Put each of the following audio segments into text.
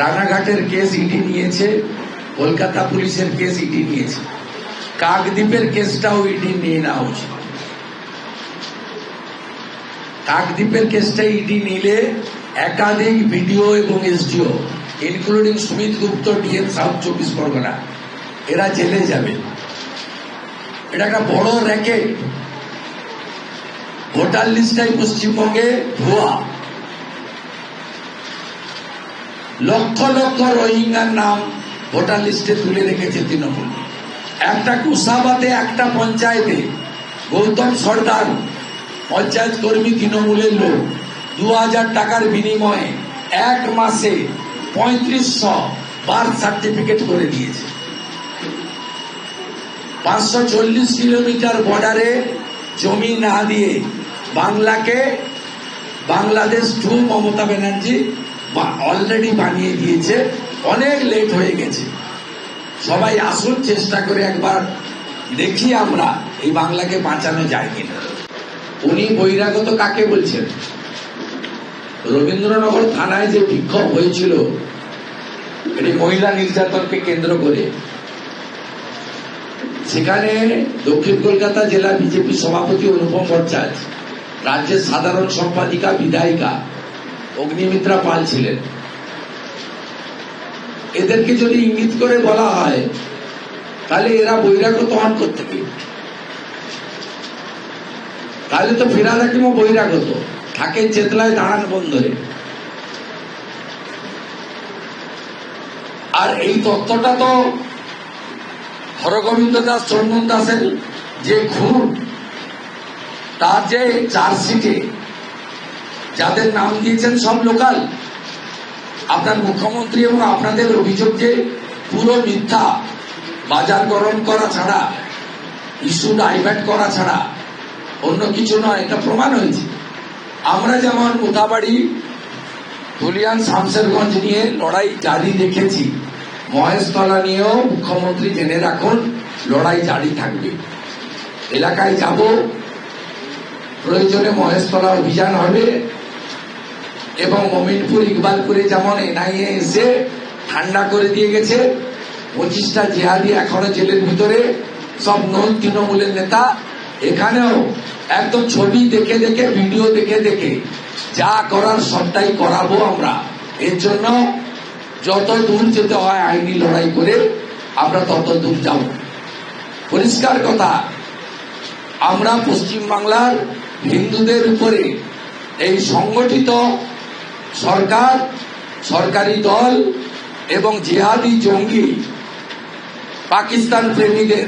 রানাঘাটের case ED নিয়েছে, কলকাতা পুলিশের কেস ইডি নিয়েছে। কাকদ্বীপের কেসটাও ইডি নিয়ে নেওয়া উচিত কাকদ্বীপের কেসটা ইডি নিলে একাধিক ভিডিও এবং SDO including Sumit Gupta DM south চব্বিশ পরগনা, এরা জেলে যাবে। এটা একটা বড় র্যাকেট ভোটার লিস্টটাই পশ্চিমবঙ্গে ভুয়া। লক্ষ লক্ষ রোহিঙ্গার নাম ভোটার লিস্টে তুলে রেখেছে তৃণমূল। একটা কুসাবাতে, একটা পঞ্চায়েতে গৌতম সর্দার পঞ্চায়েত কর্মী তৃণমূলের লোক দু হাজার টাকার বিনিময়ে এক মাসে পঁয়ত্রিশশো বার্থ সার্টিফিকেট করে দিয়েছে। পাঁচশো চল্লিশ কিলোমিটার বর্ডারে জমি না দিয়ে বাংলাকে বাংলাদেশ টু মমতা ব্যানার্জি অলরেডি বানিয়ে দিয়েছে, অনেক লেট হয়ে গেছে। সবাই আসুন, চেষ্টা করে একবার দেখি আমরা এই বাংলাকে বাঁচানো যায় কিনা। উনি বহিরাগত কাকে বলছেন? রবীন্দ্রনগর থানায় যে বিক্ষোভ হয়েছিল, এটি মহিলা নির্যাতনকে কেন্দ্র করে, সেখানে দক্ষিণ কলকাতা জেলা বিজেপি সভাপতি অনুপম ভট্টাচার্য, রাজ্যের সাধারণ সম্পাদিকা, বিধায়িকা অগ্নিমিত্রা পাল ছিলেন। এদেরকে যদি ইঙ্গিত করে বলা হয়, তাহলে এরা বহিরাগত হন থেকে তাহলে তো ফিরাদ হাকিমও বহিরাগত থাকে চেতলায় দাঁড়ান বন্ধরে আর এই তত্ত্বটা তো হরগোবিন্দ দাস, চন্দন দাসের যে খুন, তার যে চার্জশিটে যাদের নাম দিয়েছেন সব লোকাল। আপনার মুখ্যমন্ত্রী এবং আপনাদের অভিযোগ যে পুরো মিথ্যা, বাজার গরম করা ছাড়া ইস্যু ডাইভার্ট করা ছাড়া, অন্য কিছু নয়, এটা প্রমাণ হয়েছে। আমরা যেমন মোতাবাড়ি, ধুলিয়ান শামসেরগঞ্জ নিয়ে লড়াই জারি রেখেছি মহেশতলা নিয়েও মুখ্যমন্ত্রী জেনে রাখুন, লড়াই জারি থাকবে। এলাকায় যাব, প্রয়োজনে মহেশতলা অভিযান হবে এবং মমিনপুর ইকবালপুরে যেমন এনআইএ এসে ঠান্ডা করে দিয়ে গেছে, পঁচিশটা জেহাদি এখনও জেলের ভিতরে, সব নন তৃণমূলের নেতা। এখানেও একদম ছবি দেখে দেখে, ভিডিও দেখে দেখে যা করার সবটাই করাবো আমরা। এর জন্য যত দূর যেতে হয় আইনি লড়াই করে, আমরা তত দূর যাব। পরিষ্কার কথা, আমরা পশ্চিম বাংলার হিন্দুদের উপরে এই সংগঠিত সরকার, সরকারি দল এবং জিহাদি জঙ্গি, পাকিস্তান প্রেমীদের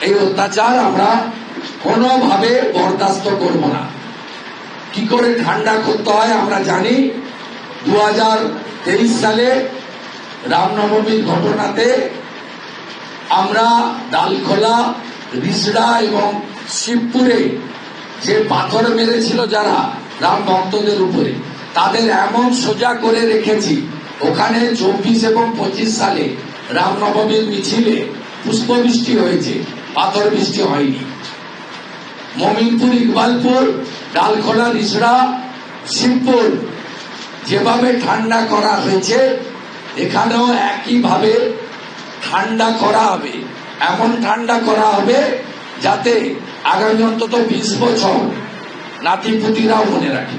এই অত্যাচার আমরা কোনোভাবে বরদাস্ত করব না। কি করে ঠান্ডা করতে হয় আমরা জানি। দু হাজার তেইশ সালে রামনবমীর ঘটনাতে আমরা ডালখোলা, রিসড়া এবং শিবপুরে যে পাথর মেরেছিল যারা রাম ভক্তদের উপরে তাদের এমন সোজা করে রেখেছি। ওখানে চব্বিশ এবং পঁচিশ সালে রামনবমীর মিছিলে পুষ্পবৃষ্টি হয়েছে, পাথর বৃষ্টি হয়নি। মমিনপুর, ইকবালপুর, ডালখোলা রিসড়া শিবপুর যেভাবে ঠান্ডা করা হয়েছে, এখানেও একইভাবে ঠান্ডা করা হবে। এমন ঠান্ডা করা হবে যাতে আগামী অন্তত বিশ বছর নাতিপুতিরাও মনে রাখে।